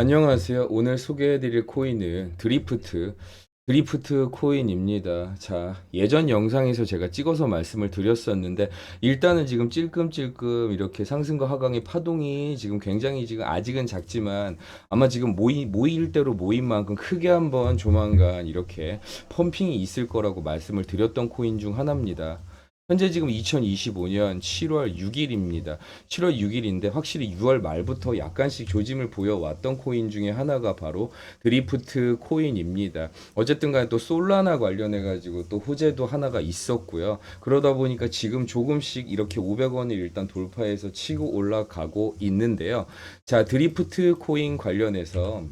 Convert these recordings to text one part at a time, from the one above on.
안녕하세요. 오늘 소개해드릴 코인은 드리프트, 드리프트 코인입니다. 자, 예전 영상에서 제가 찍어서 말씀을 드렸었는데, 일단은 지금 찔끔찔끔 이렇게 상승과 하강의 파동이 지금 굉장히 지금 아직은 작지만, 아마 지금 모이, 모일 대로 모인 만큼 크게 한번 조만간 이렇게 펌핑이 있을 거라고 말씀을 드렸던 코인 중 하나입니다. 현재 지금 2025년 7월 6일입니다. 7월 6일인데 확실히 6월 말부터 약간씩 조짐을 보여왔던 코인 중에 하나가 바로 드리프트 코인입니다. 어쨌든 간에 또 솔라나 관련해 가지고 또 호재도 하나가 있었고요. 그러다 보니까 지금 조금씩 이렇게 500원을 일단 돌파해서 치고 올라가고 있는데요. 자, 드리프트 코인 관련해서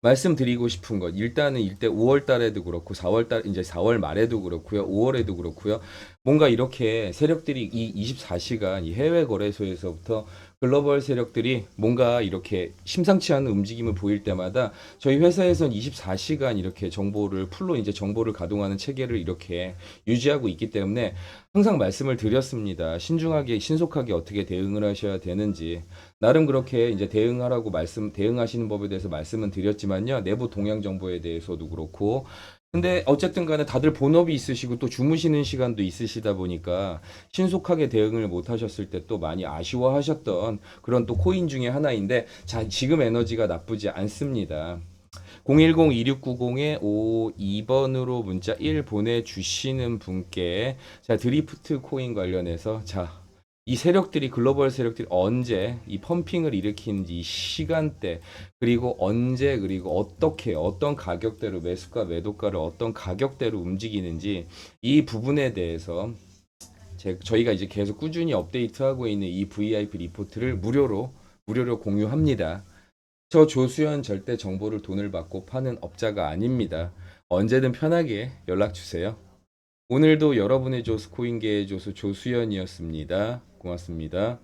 말씀드리고 싶은 것 일단은 일대 5월 달에도 그렇고 4월 달 이제 4월 말에도 그렇고요. 5월에도 그렇고요. 뭔가 이렇게 세력들이 이 24시간 이 해외 거래소에서부터 글로벌 세력들이 뭔가 이렇게 심상치 않은 움직임을 보일 때마다 저희 회사에선 24시간 이렇게 정보를 풀로 이제 정보를 가동하는 체계를 이렇게 유지하고 있기 때문에 항상 말씀을 드렸습니다. 신중하게 신속하게 어떻게 대응을 하셔야 되는지 나름 그렇게 이제 대응하라고 말씀 대응하시는 법에 대해서 말씀은 드렸지만요. 내부 동향 정보에 대해서도 그렇고 근데 어쨌든 간에 다들 본업이 있으시고 또 주무시는 시간도 있으시다 보니까 신속하게 대응을 못 하셨을 때 또 많이 아쉬워하셨던 그런 또 코인 중에 하나인데 자, 지금 에너지가 나쁘지 않습니다. 010-2690-52번으로 문자 1 보내주시는 분께 자, 드리프트 코인 관련해서 자, 이 세력들이 글로벌 세력들이 언제 이 펌핑을 일으키는지 이 시간대 그리고 언제 그리고 어떻게 어떤 가격대로 매수가 매도가를 어떤 가격대로 움직이는지 이 부분에 대해서 제, 저희가 이제 계속 꾸준히 업데이트하고 있는 이 VIP 리포트를 무료로 무료로 공유합니다. 저 조수현 절대 정보를 돈을 받고 파는 업자가 아닙니다. 언제든 편하게 연락 주세요. 오늘도 여러분의 조수 코인계의 조수 조수현이었습니다. 고맙습니다.